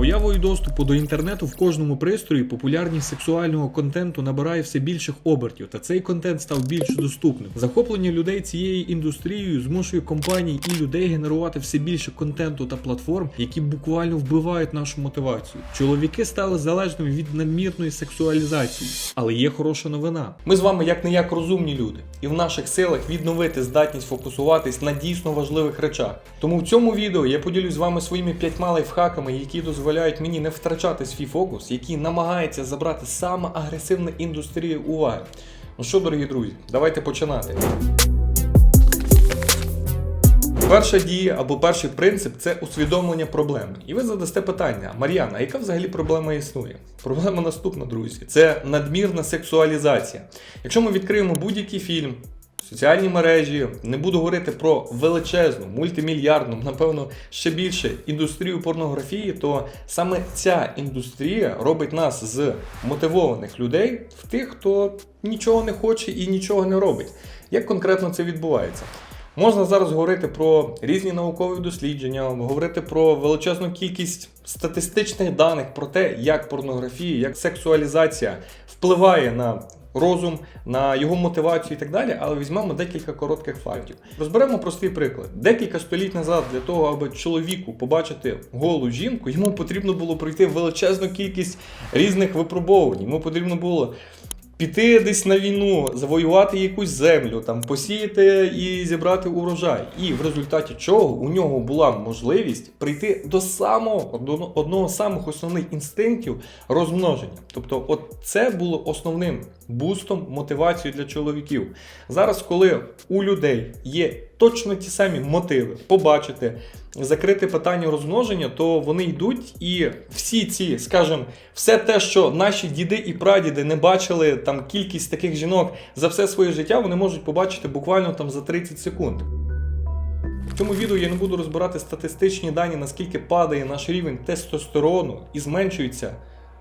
появою доступу до інтернету в кожному пристрої популярність сексуального контенту набирає все більших обертів, та цей контент став більш доступним. Захоплення людей цією індустрією змушує компаній і людей генерувати все більше контенту та платформ, які буквально вбивають нашу мотивацію. Чоловіки стали залежними від надмірної сексуалізації, але є хороша новина. Ми з вами як не як розумні люди, і в наших силах відновити здатність фокусуватись на дійсно важливих речах. Тому в цьому відео я поділюсь з вами своїми п'ятьма лайфхаками, які дозволяють мені не втрачати свій фокус, які намагаються забрати саме агресивна індустрія уваги. Ну що, дорогі друзі, давайте починати. Перша дія або перший принцип це усвідомлення проблеми. І ви задасте питання: Мар'яна, яка взагалі проблема існує? Проблема наступна, друзі: це надмірна сексуалізація. Якщо ми відкриємо будь-який фільм, соціальні мережі, не буду говорити про величезну, мультимільярдну, напевно, ще більше індустрію порнографії, то саме ця індустрія робить нас з мотивованих людей в тих, хто нічого не хоче і нічого не робить. Як конкретно це відбувається? Можна зараз говорити про різні наукові дослідження, говорити про величезну кількість статистичних даних про те, як порнографія, як сексуалізація впливає на розум, на його мотивацію і так далі. Але візьмемо декілька коротких фактів. Розберемо простий приклад. Декілька століть назад для того, аби чоловіку побачити голу жінку, йому потрібно було пройти величезну кількість різних випробовувань. Йому потрібно було піти десь на війну, завоювати якусь землю, там посіяти і зібрати урожай. І в результаті чого у нього була можливість прийти до самого одного, одного з самих основних інстинктів розмноження. Тобто, от це було основним бустом мотивацією для чоловіків. Зараз, коли у людей є точно ті самі мотиви побачити, закрити питання розмноження, то вони йдуть і всі ці, скажімо, все те, що наші діди і прадіди не бачили там кількість таких жінок за все своє життя, вони можуть побачити буквально там за 30 секунд. В цьому відео я не буду розбирати статистичні дані, наскільки падає наш рівень тестостерону і зменшується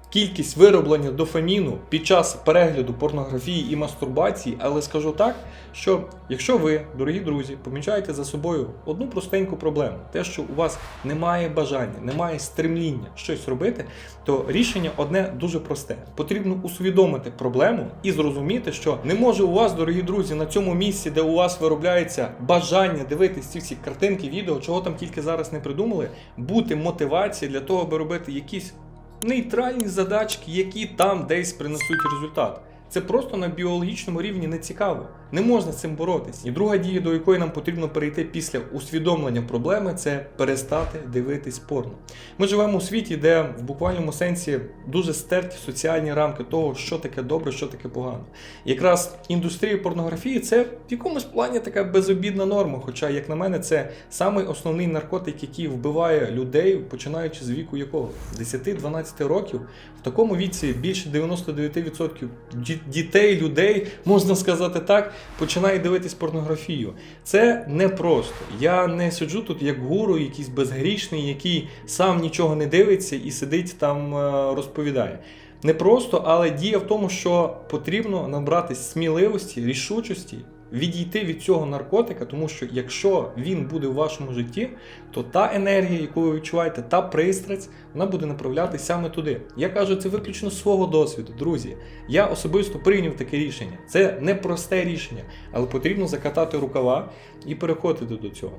кількість вироблення дофаміну під час перегляду порнографії і мастурбації, але скажу так, що якщо ви, дорогі друзі, помічаєте за собою одну простеньку проблему, те, що у вас немає бажання, немає стремління щось робити, то рішення одне дуже просте. Потрібно усвідомити проблему і зрозуміти, що не може у вас, дорогі друзі, на цьому місці, де у вас виробляється бажання дивитись ці всі картинки, відео, чого там тільки зараз не придумали, бути мотивація для того, аби робити якісь нейтральні задачки, які там десь принесуть результат. Це просто на біологічному рівні не цікаво. Не можна з цим боротись. І друга дія, до якої нам потрібно перейти після усвідомлення проблеми, це перестати дивитись порно. Ми живемо у світі, де в буквальному сенсі дуже стерті соціальні рамки того, що таке добре, що таке погано. Якраз індустрія порнографії це в якомусь плані така безобідна норма. Хоча, як на мене, це самий основний наркотик, який вбиває людей, починаючи з віку якого 10-12 років. В такому віці більше 99% ді- дітей, людей, можна сказати так, починає дивитись порнографію. Це непросто. Я не сиджу тут як гуру, якийсь безгрішний, який сам нічого не дивиться і сидить там е, розповідає. Не просто, але дія в тому, що потрібно набратись сміливості, рішучості, відійти від цього наркотика, тому що якщо він буде у вашому житті, то та енергія, яку ви відчуваєте, та пристрасть, вона буде направлятися саме туди. Я кажу це виключно з свого досвіду, друзі. Я особисто прийняв таке рішення. Це не просте рішення, але потрібно закатати рукава і переходити до цього.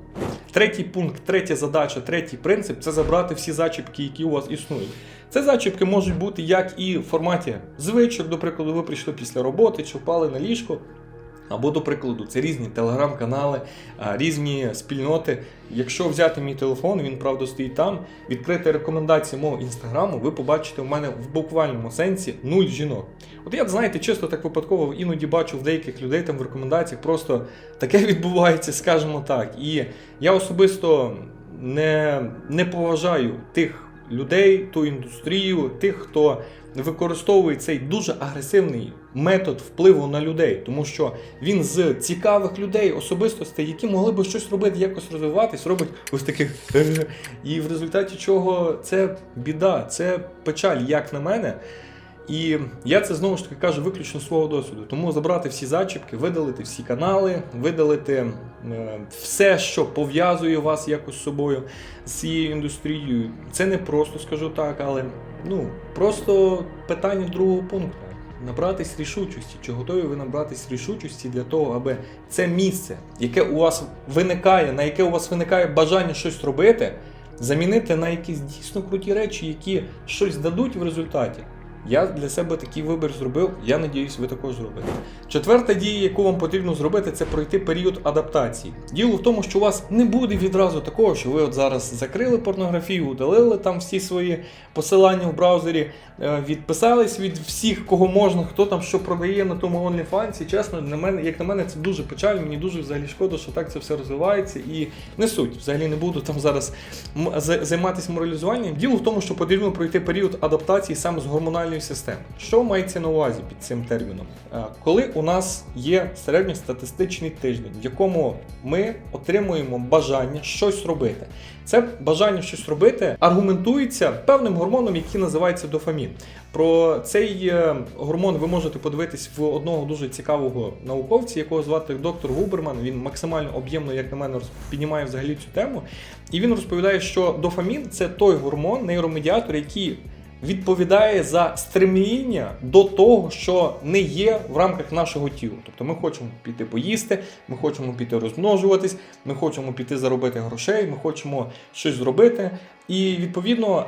Третій пункт, третя задача, третій принцип це забрати всі зачіпки, які у вас існують. Це зачіпки можуть бути як і в форматі звичок, до прикладу, ви прийшли після роботи чи впали на ліжко. Або, до прикладу, це різні телеграм-канали, різні спільноти. Якщо взяти мій телефон, він правда стоїть там, відкрити рекомендації мого інстаграму, ви побачите у мене в буквальному сенсі нуль жінок. От я, знаєте, чисто так випадково іноді бачу в деяких людей там в рекомендаціях, просто таке відбувається, скажімо так. І я особисто не, не поважаю тих людей, ту індустрію, тих, хто використовує цей дуже агресивний метод впливу на людей, тому що він з цікавих людей, особистостей, які могли би щось робити, якось розвиватись, робить ось таких. І в результаті чого це біда, це печаль, як на мене. І я це знову ж таки кажу виключно свого досвіду. Тому забрати всі зачіпки, видалити всі канали, видалити е, все, що пов'язує вас якось з собою, з цією індустрією. Це не просто скажу так, але ну просто питання другого пункту. Набратись рішучості. Чи готові ви набратись рішучості для того, аби це місце, яке у вас виникає, на яке у вас виникає бажання щось робити, замінити на якісь дійсно круті речі, які щось дадуть в результаті. Я для себе такий вибір зробив. Я надіюсь, ви також зробите. Четверта дія, яку вам потрібно зробити, це пройти період адаптації. Діло в тому, що у вас не буде відразу такого, що ви от зараз закрили порнографію, удалили там всі свої посилання в браузері, е, відписались від всіх, кого можна, хто там що продає на тому OnlyFans. Чесно, на мене, як на мене, це дуже печально. Мені дуже взагалі шкода, що так це все розвивається і не суть. Взагалі не буду там зараз займатися моралізуванням. Діло в тому, що потрібно пройти період адаптації саме з гормональної системи. Що мається на увазі під цим терміном? Е, Коли у нас є середньостатистичний тиждень, в якому ми отримуємо бажання щось робити. Це бажання щось робити аргументується певним гормоном, який називається дофамін. Про цей е, гормон ви можете подивитись в одного дуже цікавого науковця, якого звати доктор Губерман. Він максимально об'ємно, як на мене, піднімає взагалі цю тему. І він розповідає, що дофамін це той гормон, нейромедіатор, який відповідає за стремління до того, що не є в рамках нашого тіла. Тобто ми хочемо піти поїсти, ми хочемо піти розмножуватись, ми хочемо піти заробити грошей, ми хочемо щось зробити. І відповідно.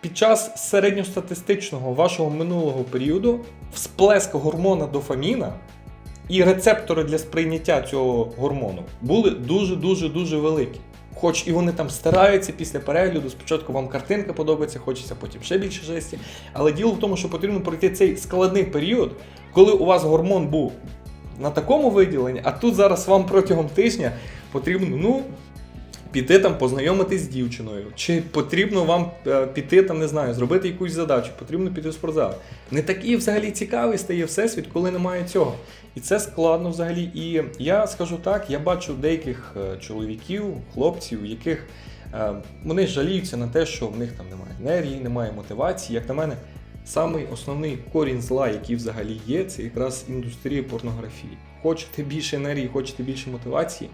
Під час середньостатистичного вашого минулого періоду всплеск гормона дофаміна і рецептори для сприйняття цього гормону були дуже дуже дуже великі. Хоч і вони там стараються після перегляду, спочатку вам картинка подобається, хочеться потім ще більше жесті. Але діло в тому, що потрібно пройти цей складний період, коли у вас гормон був на такому виділенні, а тут зараз вам протягом тижня потрібно, ну. Піти там познайомитись з дівчиною, чи потрібно вам е, піти там, не знаю, зробити якусь задачу, потрібно піти в спортзал. Не такий взагалі цікавий стає всесвіт, коли немає цього. І це складно взагалі. І я скажу так: я бачу деяких е, чоловіків, хлопців, яких е, вони жаліються на те, що в них там немає енергії, немає мотивації. Як на мене, самий основний корінь зла, який взагалі є, це якраз індустрія порнографії. Хочете більше енергії, хочете більше мотивації.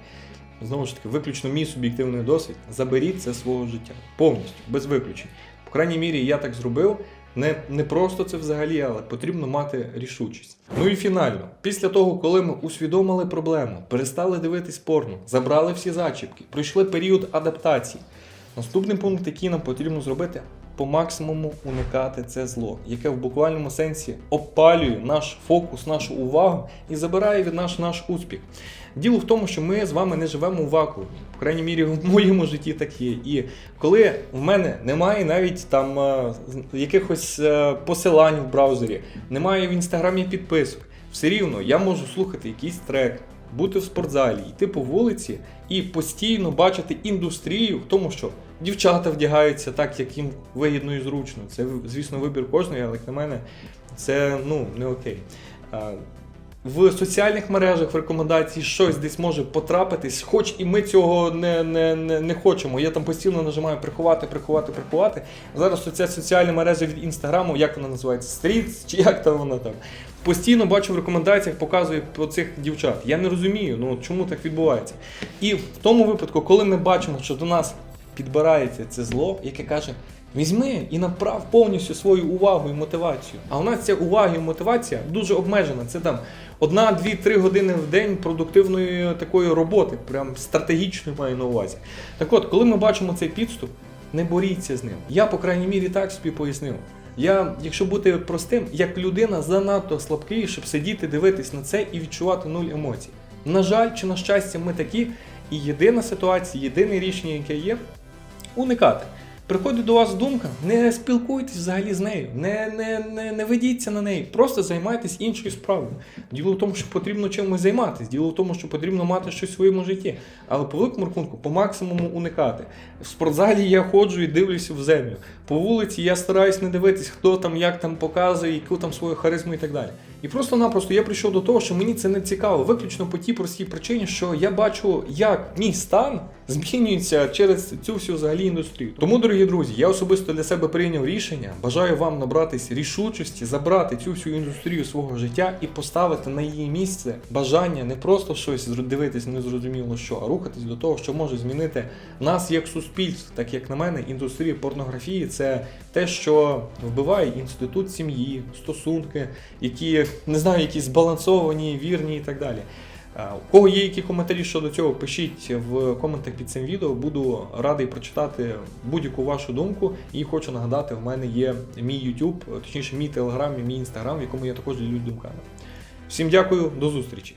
Знову ж таки, виключно мій суб'єктивний досвід. Заберіть це свого життя повністю, без виключень. По крайній мірі, я так зробив. Не, не просто це взагалі, але потрібно мати рішучість. Ну і фінально, після того, коли ми усвідомили проблему, перестали дивитись порно, забрали всі зачіпки, пройшли період адаптації. Наступний пункт, який нам потрібно зробити, по максимуму уникати це зло, яке в буквальному сенсі опалює наш фокус, нашу увагу і забирає від нас наш успіх. Діло в тому, що ми з вами не живемо у вакуумі. В крайній мірі, в моєму житті так є. І коли в мене немає навіть там е, якихось е, посилань в браузері, немає в інстаграмі підписок, все рівно я можу слухати якийсь трек, бути в спортзалі, йти по вулиці і постійно бачити індустрію в тому, що дівчата вдягаються так, як їм вигідно і зручно. Це, звісно, вибір кожної, але як на мене, це ну, не окей. В соціальних мережах в рекомендації щось десь може потрапитись, хоч і ми цього не, не, не, не хочемо. Я там постійно нажимаю приховати, приховати, приховати. Зараз оця соціальна мережа від інстаграму, як вона називається? Стріт, чи як там вона там? Постійно бачу в рекомендаціях, показує про цих дівчат. Я не розумію, ну чому так відбувається. І в тому випадку, коли ми бачимо, що до нас підбирається це зло, яке каже. Візьми і направ повністю свою увагу і мотивацію. А у нас ця увага і мотивація дуже обмежена. Це там одна, дві, три години в день продуктивної такої роботи, прям стратегічної маю на увазі. Так от, коли ми бачимо цей підступ, не боріться з ним. Я, по крайній мірі, так собі пояснив. Я, якщо бути простим, як людина занадто слабкий, щоб сидіти, дивитись на це і відчувати нуль емоцій. На жаль, чи на щастя, ми такі, і єдина ситуація, єдине рішення, яке є, уникати. Приходить до вас думка, не спілкуйтесь взагалі з нею, не, не, не, не ведіться на неї, просто займайтесь іншою справою. Діло в тому, що потрібно чимось займатися, діло в тому, що потрібно мати щось в своєму житті. Але по великому рахунку, по максимуму уникати. В спортзалі я ходжу і дивлюся в землю. По вулиці я стараюсь не дивитись, хто там, як там показує, яку там свою харизму і так далі. І просто-напросто я прийшов до того, що мені це не цікаво, виключно по тій простій причині, що я бачу, як мій стан змінюється через цю всю взагалі індустрію. Тому, дорогі друзі, я особисто для себе прийняв рішення. Бажаю вам набратись рішучості, забрати цю всю індустрію свого життя і поставити на її місце бажання не просто щось дивитись незрозуміло що, а рухатись до того, що може змінити нас як суспільств, так як на мене, індустрія порнографії це те, що вбиває інститут сім'ї, стосунки, які не знаю, які збалансовані, вірні і так далі. Е, У кого є які коментарі щодо цього, пишіть в коментах під цим відео. Буду радий прочитати будь-яку вашу думку. І хочу нагадати, в мене є мій YouTube, точніше, мій Telegram і мій Instagram, в якому я також ділюсь думками. Всім дякую, до зустрічі!